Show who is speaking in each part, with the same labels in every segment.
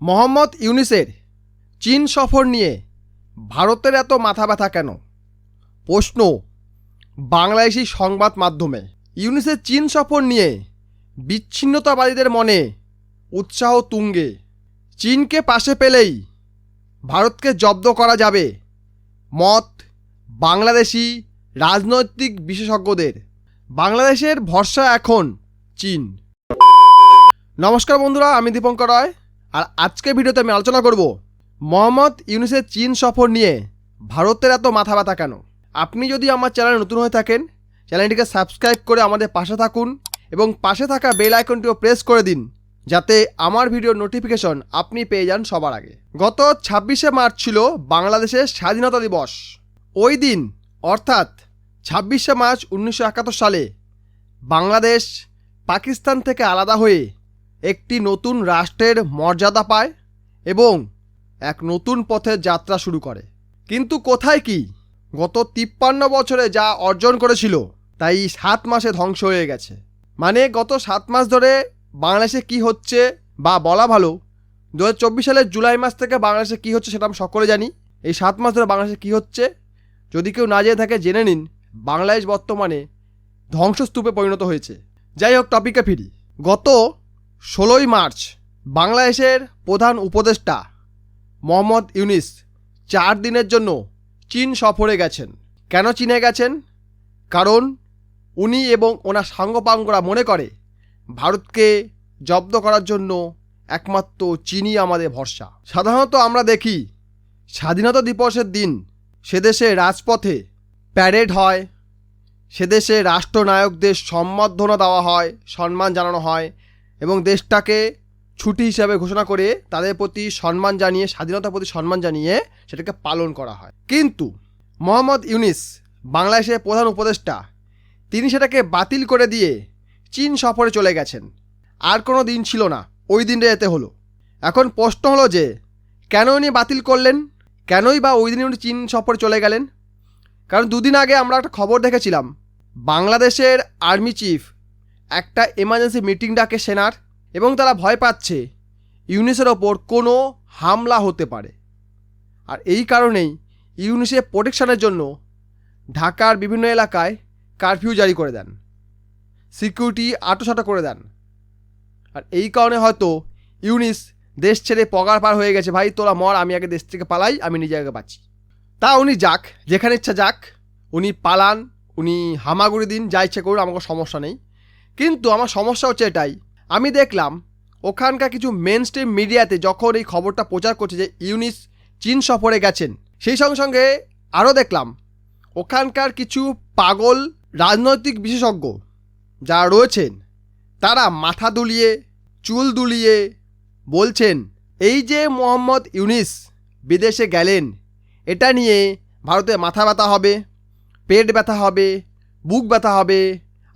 Speaker 1: মোহাম্মদ ইউনিসের চীন সফর নিয়ে ভারতের এত মাথা ব্যথা কেন? প্রশ্ন, বাংলাদেশি সংবাদ মাধ্যমে। ইউনিসের চীন সফর নিয়ে বিচ্ছিন্নতাবাদীদের মনে উৎসাহ তুঙ্গে। চীনকে পাশে পেলেই ভারতকে জব্দ করা যাবে মত বাংলাদেশি রাজনৈতিক বিশেষজ্ঞদের। বাংলাদেশের ভরসা এখন চীন। নমস্কার বন্ধুরা, আমি দীপঙ্কর রায়। আর আজকে ভিডিওতে আমি আলোচনা করব মোহাম্মদ ইউনুসের চীন সফর নিয়ে। ভারতের এত মাথা ব্যথা কেন? আপনি যদি আমার চ্যানেলে নতুন হয়ে থাকেন, চ্যানেলটিকে সাবস্ক্রাইব করে আমাদের পাশে থাকুন এবং পাশে থাকা বেল আইকনটিও প্রেস করে দিন, যাতে আমার ভিডিওর নোটিফিকেশন আপনি পেয়ে যান সবার আগে। গত ছাব্বিশে মার্চ ছিল বাংলাদেশের স্বাধীনতা দিবস। ওই দিন, অর্থাৎ ছাব্বিশে মার্চ উনিশশো একাত্তর সালে, বাংলাদেশ পাকিস্তান থেকে আলাদা হয়ে একটি নতুন রাষ্ট্রের মর্যাদা পায় এবং এক নতুন পথের যাত্রা শুরু করে। কিন্তু কোথায় কি? গত তিপ্পান্ন বছরে যা অর্জন করেছিল, তাই সাত মাসে ধ্বংস হয়ে গেছে। মানে গত সাত মাস ধরে বাংলাদেশে কি হচ্ছে বা বলা ভালো দু হাজার চব্বিশ সালের জুলাই মাস থেকে বাংলাদেশে কি হচ্ছে সেটা আমরা সকলে জানি। এই সাত মাস ধরে বাংলাদেশে কি হচ্ছে, যদি কেউ না জেনে থাকে, জেনে নিন। বাংলাদেশ বর্তমানে ধ্বংসস্তূপে পরিণত হয়েছে। যাই হোক টপিকে ফিরি। গত ষোলোই মার্চ, বাংলাদেশের প্রধান উপদেষ্টা মোহাম্মদ ইউনিস চার দিনের জন্য চীন সফরে গেছেন। কেন চীনে গেছেন? কারণ উনি এবং ওনার সাঙ্গপাঙ্গরা মনে করে, ভারতকে জব্দ করার জন্য একমাত্র চীনই আমাদের ভরসা। সাধারণত আমরা দেখি, স্বাধীনতা দিবসের দিন সেদেশে রাজপথে প্যারেড হয় সেদেশে রাষ্ট্রনায়কদের সম্বর্ধনা দেওয়া হয়, সম্মান জানানো হয় এবং দেশটাকে ছুটি হিসাবে ঘোষণা করে তাদের প্রতি সম্মান জানিয়ে, স্বাধীনতার প্রতি সম্মান জানিয়ে সেটাকে পালন করা হয়। কিন্তু মোহাম্মদ ইউনিস, বাংলাদেশের প্রধান উপদেষ্টা, তিনি সেটাকে বাতিল করে দিয়ে চীন সফরে চলে গেছেন। আর কোনো দিন ছিল না, ওই দিনটা যেতে হলো। এখন প্রশ্ন হলো যে, কেন উনি বাতিল করলেন? কেনই বা ওই দিন উনি চীন সফরে চলে গেলেন? কারণ দুদিন আগে আমরা একটা খবর দেখেছিলাম, বাংলাদেশের আর্মি চিফ একটা এমার্জেন্সি মিটিং ডাকে সেনার এবং তারা ভয় পাচ্ছে ইউনিসের ওপর কোনো হামলা হতে পারে। আর এই কারণেই ইউনিসের প্রোটেকশনের জন্য ঢাকার বিভিন্ন এলাকায় কারফিউ জারি করে দেন। সিকিউরিটি আটোসাটো করে দেন। আর এই কারণে হয়তো ইউনিস দেশ ছেড়ে পগার পার হয়ে গেছে, ভাই, তোরা মর, আমি আগে দেশ থেকে পালাই, আমি নিজে আগে বাঁচি। তা উনি যাক, যেখানে ইচ্ছা যাক, উনি পালান, উনি হামাগুড়ি দিন, যা ইচ্ছে করুন, আমাকে সমস্যা নেই। কিন্তু আমার সমস্যা হচ্ছে এটাই। আমি দেখলাম, ওখানকার কিছু মেন স্ট্রিম মিডিয়াতে যখন এই খবরটা প্রচার করছে যে ইউনিস চীন সফরে গেছেন, সেই সঙ্গে সঙ্গে আরও দেখলাম, ওখানকার কিছু পাগল রাজনৈতিক বিশেষজ্ঞ যারা রয়েছেন, তারা মাথা দুলিয়ে, চুল দুলিয়ে বলছেন, এই যে মোহাম্মদ ইউনিস বিদেশে গেলেন, এটা নিয়ে ভারতে মাথা ব্যথা হবে, পেট ব্যথা হবে, বুক ব্যথা হবে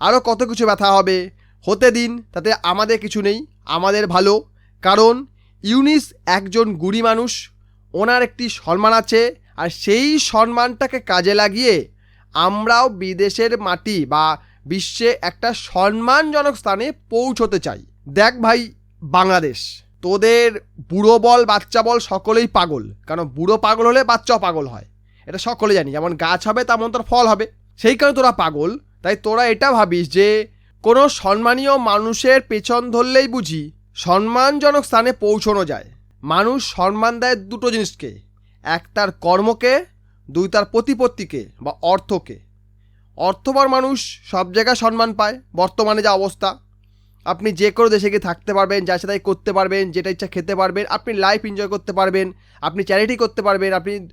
Speaker 1: আরও কত কিছু ব্যথা হবে। হতে দিন, তাতে আমাদের কিছু নেই, আমাদের ভালো। কারণ, ইউনিস একজন গুড়ি মানুষ, ওনার একটি সম্মান আছে, আর সেই সম্মানটাকে কাজে লাগিয়ে আমরাও বিদেশের মাটি বা বিশ্বে একটা সম্মানজনক স্থানে পৌঁছতে চাই। দেখ ভাই, বাংলাদেশ, তোদের বুড়ো বল, বাচ্চা বল সকলেই পাগল। কারণ বুড়ো পাগল হলে বাচ্চাও পাগল হয়। এটা সকলে জানি, যেমন গাছ হবে, তেমন তোর ফল হবে। সেই কারণে তোরা পাগল। তাই তোরা এটা ভাবিস যে, কোনো সম্মানীয় মানুষের পেছন ধরলেই বুঝি সম্মানজনক স্থানে পৌঁছানো যায়। মানুষ সম্মান দেয় দুটো জিনিসকে, এক তার কর্মকে, দুই তার প্রতিপত্তিকে বা অর্থকে। অর্থপর মানুষ সব জায়গায় সম্মান পায়, বর্তমানে যা অবস্থা। আপনি যে কোনো দেশে গিয়ে থাকতে পারবেন, যা সেটাই করতে পারবেন, যেটা ইচ্ছা খেতে পারবেন, আপনি লাইফ এনজয় করতে পারবেন, আপনি চ্যারিটি করতে পারবেন, আপনি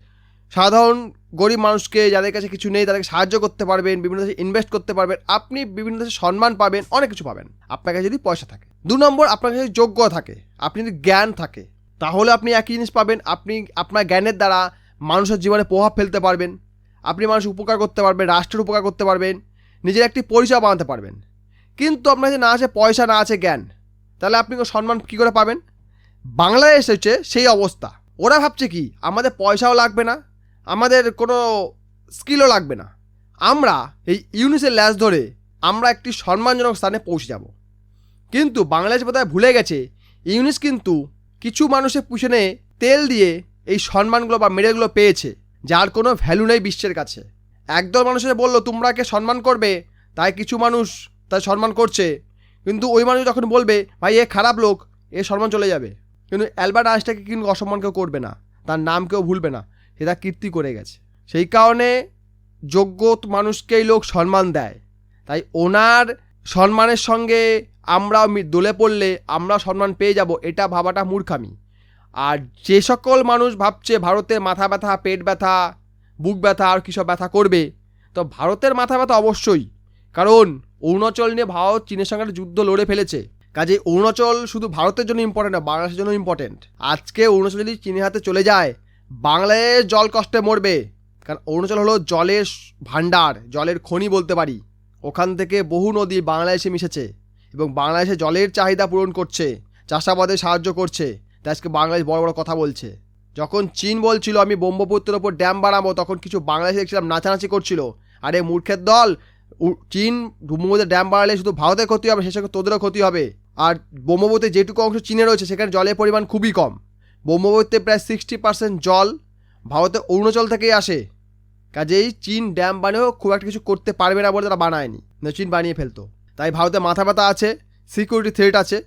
Speaker 1: সাধারণ গরিব মানুষকে, যাদের কাছে কিছু নেই, তাদেরকে সাহায্য করতে পারবেন, বিভিন্ন দেশে ইনভেস্ট করতে পারবেন, আপনি বিভিন্ন দেশে সম্মান পাবেন, অনেক কিছু পাবেন। আপনার কাছে যদি পয়সা থাকে, দু নম্বর আপনার কাছে যোগ্য থাকে, আপনি যদি জ্ঞান থাকে, তাহলে আপনি একই জিনিস পাবেন, আপনি আপনার জ্ঞানের দ্বারা মানুষের জীবনে প্রভাব ফেলতে পারবেন, আপনি মানুষ উপকার করতে পারবেন, রাষ্ট্রের উপকার করতে পারবেন, নিজের একটি পরিচয় বানাতে পারবেন। কিন্তু আপনার কাছে না আছে পয়সা, না আছে জ্ঞান, তাহলে আপনি সম্মান কী করে পাবেন? বাংলাদেশ হচ্ছে সেই অবস্থা। ওরা ভাবছে কি, আমাদের পয়সাও লাগবে না আমাদের কোনো স্কিলও লাগবে না। আমরা এই ইউনিসের ল্যাস ধরে আমরা একটি সম্মানজনক স্থানে পৌঁছে যাব। কিন্তু বাংলাদেশ বোধহয় ভুলে গেছে, ইউনিস কিন্তু কিছু মানুষের পিছনে তেল দিয়ে এই সম্মানগুলো বা মেডেলগুলো পেয়েছে, যার কোনো ভ্যালু নেই বিশ্বের কাছে। একদল মানুষের বলল, তোমরা কে সম্মান করবে? তাই কিছু মানুষ তাই সম্মান করছে। কিন্তু ওই মানুষ যখন বলবে, ভাই, এ খারাপ লোক, এ সম্মান চলে যাবে। কিন্তু অ্যালবার্ট আইনস্টাইনকে কিন্তু অসম্মান কেউ করবে না, তার নাম কেউ ভুলবে না। সে তার কীর্তি করে গেছে। সেই কারণে যোগ্য মানুষকেই লোক সম্মান দেয়। তাই ওনার সম্মানের সঙ্গে আমরাও মি- দোলে পড়লে আমরা সম্মান পেয়ে যাব, এটা ভাবাটা মূর্খামি। আর যে সকল মানুষ ভাবছে ভারতের মাথা ব্যথা, পেট ব্যথা, বুক ব্যথা, আর কী সব ব্যথা করবে, তো ভারতের মাথা ব্যথা অবশ্যই। কারণ অরুণাচল নিয়ে ভারত চীনের সঙ্গে যুদ্ধ লড়ে ফেলেছে। কাজে অরুণাচল শুধু ভারতের জন্য ইম্পর্টেন্ট না, বাংলাদেশের জন্য ইম্পর্টেন্ট আজকে অরুণাচল যদি চীনের হাতে চলে যায় বাংলাদেশ জল কষ্টে মরবে। কারণ অরুণাচল হলো জলের ভাণ্ডার, জলের খনি বলতে পারি। ওখান থেকে বহু নদী বাংলাদেশে মিশেছে এবং বাংলাদেশে জলের চাহিদা পূরণ করছে, চাষাবাদে সাহায্য করছে। তাই আজকে বাংলাদেশ বড় বড় কথা বলছে। যখন চীন বলছিল, আমি ব্রহ্মপুত্রের ওপর ড্যাম বানাবো, তখন কিছু বাংলাদেশে দেখছিলাম নাচানাচি করছিল। আরে মূর্খের দল চীন ব্রহ্মপুত্রে ড্যাম বাড়ালে শুধু ভারতের ক্ষতি হবে, সে সঙ্গে তোদেরও ক্ষতি হবে। আর ব্রহ্মপুত্রে যেটুকু অংশ চীনে রয়েছে, সেখানে জলের পরিমাণ খুবই কম। ব্রহ্মপুত্রে প্রায় সিক্সটি পার্সেন্ট জল ভারতের অরুণাচল থেকেই আসে। কাজেই চীন ড্যাম বানিয়েও খুব একটা কিছু করতে পারবে না বলে তারা বানায়নি। না চীন বানিয়ে ফেলতো। তাই ভারতে মাথা ব্যথা আছে সিকিউরিটি থ্রেট আছে।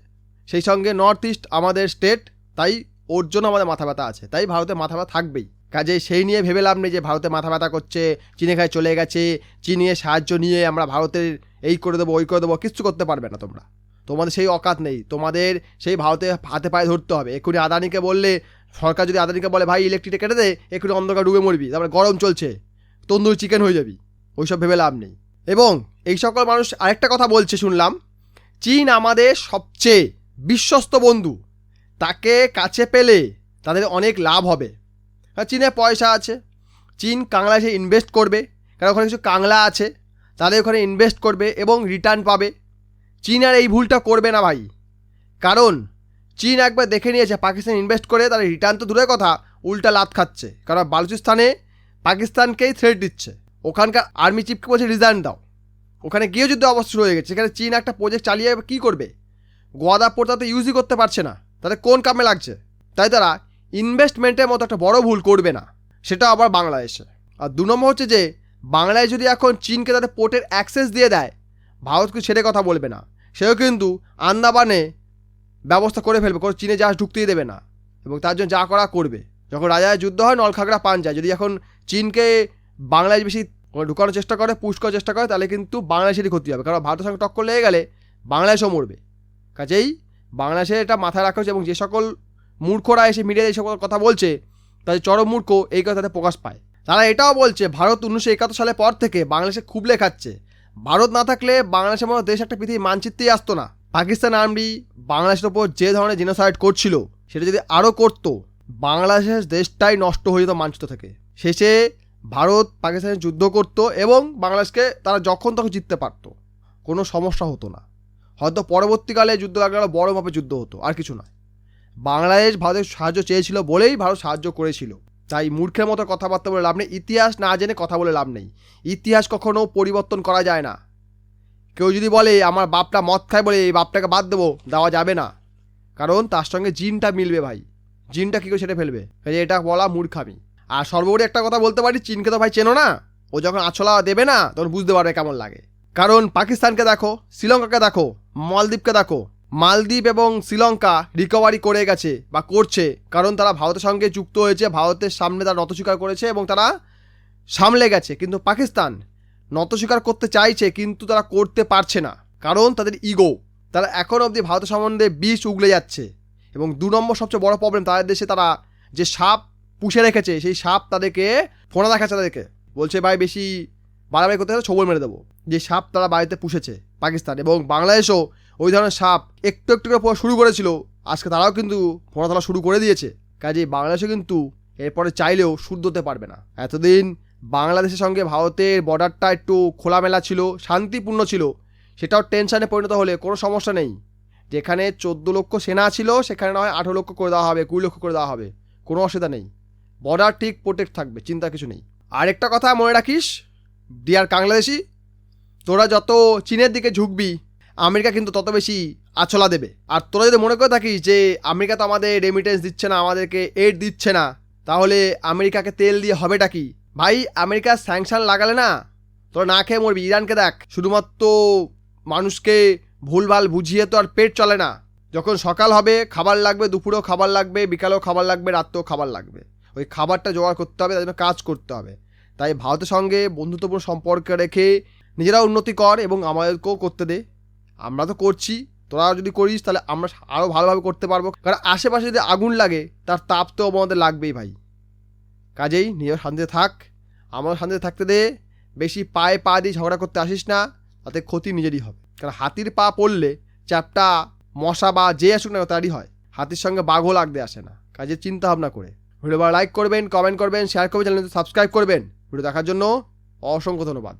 Speaker 1: সেই সঙ্গে নর্থ ইস্ট আমাদের স্টেট তাই ওর জন্য আমাদের মাথা ব্যথা আছে। তাই ভারতে মাথা ব্যথা থাকবেই। কাজে সেই নিয়ে ভেবে লাভ নেই যে ভারতে মাথা ব্যথা করছে চীনে খায় চলে গেছে, চীনে সাহায্য নিয়ে আমরা ভারতের এই করে দেবো, ওই করে দেবো কিচ্ছু করতে পারবে না তোমরা। তোমাদের সেই অকাত নেই। তোমাদের সেই ভারতে হাতে পায়ে ধরতে হবে। এক্ষুনি আদানিকে বললে, সরকার যদি আদানিকে বলে, ভাই ইলেকট্রিকটা কেটে দে, এক্ষুনি অন্ধকার ডুবে মরবি। তারপরে গরম চলছে, তন্দুরি চিকেন হয়ে যাবি। ওইসব ভেবে লাভ নেই। এবং এই সকল মানুষ আরেকটা কথা বলছে, শুনলাম। চীন আমাদের সবচেয়ে বিশ্বস্ত বন্ধু। তাকে কাছে পেলে তাদের অনেক লাভ হবে। আর চীনে পয়সা আছে। চীন কাংলা এসে ইনভেস্ট করবে। কারণ ওখানে কিছু কাংলা আছে। তাদের ওখানে ইনভেস্ট করবে এবং রিটার্ন পাবে। চীন আর এই ভুলটা করবে না ভাই। কারণ, চীন একবার দেখে নিয়েছে পাকিস্তান ইনভেস্ট করে, তার রিটার্ন তো দূরের কথা, উল্টা লাত খাচ্ছে। কারণ বালুচিস্তানে পাকিস্তানকেই থ্রেট দিচ্ছে। ওখানকার আর্মি চিফকে বলছে রিজাইন দাও। ওখানে গিয়ে যুদ্ধ অবস্থা হয়ে গেছে। সেখানে চীন একটা প্রজেক্ট চালিয়ে কী করবে? গোয়াদা পোর্ট তাতে ইউজই করতে পারছে না। তাদের কোন কামে লাগছে? তাই তারা ইনভেস্টমেন্টের মতো একটা বড় ভুল করবে না। সেটা আবার বাংলাদেশে। আর দু নম্বর হচ্ছে যে, বাংলায় যদি এখন চীনকে তাদের পোর্টের অ্যাক্সেস দিয়ে দেয় ভারতকে ছেড়ে কথা বলবে না? সেও কিন্তু আন্দামানে ব্যবস্থা করে ফেলবে, কোনো চীনে জাহাজ ঢুকতেই দেবে না। এবং তার জন্য যা করা করবে। যখন রাজায় যুদ্ধ হয়, নলখাগড়া পান যায়। যদি এখন চীনকে বাংলাদেশ বেশি ঢুকানোর চেষ্টা করে, পুশ করার চেষ্টা করে, তাহলে কিন্তু বাংলাদেশেরই ক্ষতি হবে। কারণ ভারতের সঙ্গে টক্কর লেগে গেলে বাংলাদেশও মরবে। কাজেই বাংলাদেশের এটা মাথায় রাখা হচ্ছে এবং যে সকল মূর্খরা এসে মিডিয়ায় এই সকল কথা বলছে, তাদের চরম মূর্খ এই কথা তাদের প্রকাশ পায়। তারা এটাও বলছে, ভারত উনিশশো একাত্তর সালের পর থেকে বাংলাদেশে খুবলে খাচ্ছে। ভারত না থাকলে বাংলাদেশের মতো দেশ একটা পৃথিবীর মানচিত্রেই আসতো না। পাকিস্তান আর্মি বাংলাদেশের ওপর যে ধরনের জেনোসাইড করছিল, সেটা যদি আরও করতো, বাংলাদেশের দেশটাই নষ্ট হয়ে যেত মানচিত্র থেকে। শেষে ভারত পাকিস্তানের যুদ্ধ করত এবং বাংলাদেশকে তারা যখন তখন জিততে পারতো। কোনো সমস্যা হতো না। হয়তো পরবর্তীকালে যুদ্ধ লাগলে বড় মাপে যুদ্ধ হতো, আর কিছু নয়। বাংলাদেশ ভারতের সাহায্য চেয়েছিল বলেই ভারত সাহায্য করেছিল। তাই মূর্খের মতো কথাবার্তা বলে লাভ নেই। ইতিহাস না জেনে কথা বলে লাভ নেই। ইতিহাস কখনো পরিবর্তন করা যায় না। কেউ যদি বলে, আমার বাপটা মদ খায় বলে এই বাপটাকে বাদ দেবো, দেওয়া যাবে না। কারণ তার সঙ্গে জিনটা মিলবে ভাই। জিনটা কী করে সেটা ফেলবে? এটা বলা মূর্খামি। আর সর্বোপরি একটা কথা বলতে পারি, চীনকে তো ভাই চেনো না? ও যখন আছলা দেবে না, তখন বুঝতে পারবে কেমন লাগে। কারণ পাকিস্তানকে দেখো, শ্রীলঙ্কাকে দেখো, মালদ্বীপকে দেখো মালদ্বীপ এবং শ্রীলঙ্কা রিকভারি করে গেছে বা করছে। কারণ তারা ভারতের সঙ্গে যুক্ত হয়েছে, ভারতের সামনে তারা নত স্বীকার করেছে এবং তারা সামলে গেছে। কিন্তু পাকিস্তান নত স্বীকার করতে চাইছে, কিন্তু তারা করতে পারছে না। কারণ তাদের ইগো তারা এখন অবধি ভারতের সম্বন্ধে বিষ উগলে যাচ্ছে। এবং দু নম্বর সবচেয়ে বড় প্রবলেম তাদের দেশে তারা যে সাপ পুষে রেখেছে, সেই সাপ তাদেরকে ফোনা দেখাচ্ছে তাদেরকে। বলছে, ভাই, বেশি বাড়াবাড়ি করতে গেলে ছবল মেরে দেবো। যে সাপ তারা বাড়িতে পুষেছে পাকিস্তান এবং বাংলাদেশও ওই ধরনের সাপ একটু একটু করে পড়া শুরু করেছিল। আজকে তারাও কিন্তু তোলা শুরু করে দিয়েছে। কাজে বাংলাদেশে কিন্তু এরপরে চাইলেও শুদ্ধ হতে পারবে না। এতদিন বাংলাদেশের সঙ্গে ভারতের বর্ডারটা একটু খোলামেলা ছিল, শান্তিপূর্ণ ছিল। সেটাও টেনশানে পরিণত হলে কোনো সমস্যা নেই। যেখানে চোদ্দ লক্ষ সেনা ছিল, সেখানে নয় আঠেরো লক্ষ করে দেওয়া হবে, কুড়ি লক্ষ করে দেওয়া হবে। কোনো অসুবিধা নেই। বর্ডার ঠিক প্রোটেক্ট থাকবে চিন্তা কিছু নেই। আরেকটা কথা মনে রাখিস ডিয়ার বাংলাদেশি তোরা যত চীনের দিকে ঝুঁকবি আমেরিকা কিন্তু তত বেশি আছলা দেবে। আর তোরা যদি মনে করে থাকিস যে আমেরিকা তো আমাদের রেমিটেন্স দিচ্ছে না, আমাদেরকে এড দিচ্ছে না, তাহলে আমেরিকাকে তেল দিয়ে হবেটা কি? ভাই, আমেরিকা স্যাংশন লাগালে না, তোরা না খেয়ে মরবি। ইরানকে দেখ, শুধুমাত্র মানুষকে ভুলভাল বুঝিয়ে তো আর পেট চলে না। যখন সকাল হবে, খাবার লাগবে, দুপুরেও খাবার লাগবে, বিকালেও খাবার লাগবে রাত্রেও খাবার লাগবে। ওই খাবারটা জোগাড় করতে হবে জন্য কাজ করতে হবে। তাই ভারতের সঙ্গে বন্ধুত্বপূর্ণ সম্পর্ক রেখে নিজেরা উন্নতি কর এবং আমাদেরকেও করতে দে। আমরা তো করছি তোরা যদি করিস তাহলে আমরা আরও ভালোভাবে করতে পারব। কারণ আশেপাশে যদি আগুন লাগে, তার তাপ তো আমাদের লাগবেই ভাই। কাজেই নিজের শান্তিতে থাক আমার শান্তিতে থাকতে দে, বেশি পায়ে পা দিয়ে ঝগড়া করতে আসিস না, তাতে ক্ষতি নিজেরই হবে। কারণ হাতির পা পড়লে চ্যাপটা, মশা বা যে আসুক না তারই হয়। হাতির সঙ্গে বাঘও লাগতে আসে না। কাজে চিন্তা ভাবনা করে। ভিডিও লাইক করবেন কমেন্ট করবেন শেয়ার করবেন চ্যানেল সাবস্ক্রাইব করবেন। ভিডিও দেখার জন্য অসংখ্য ধন্যবাদ।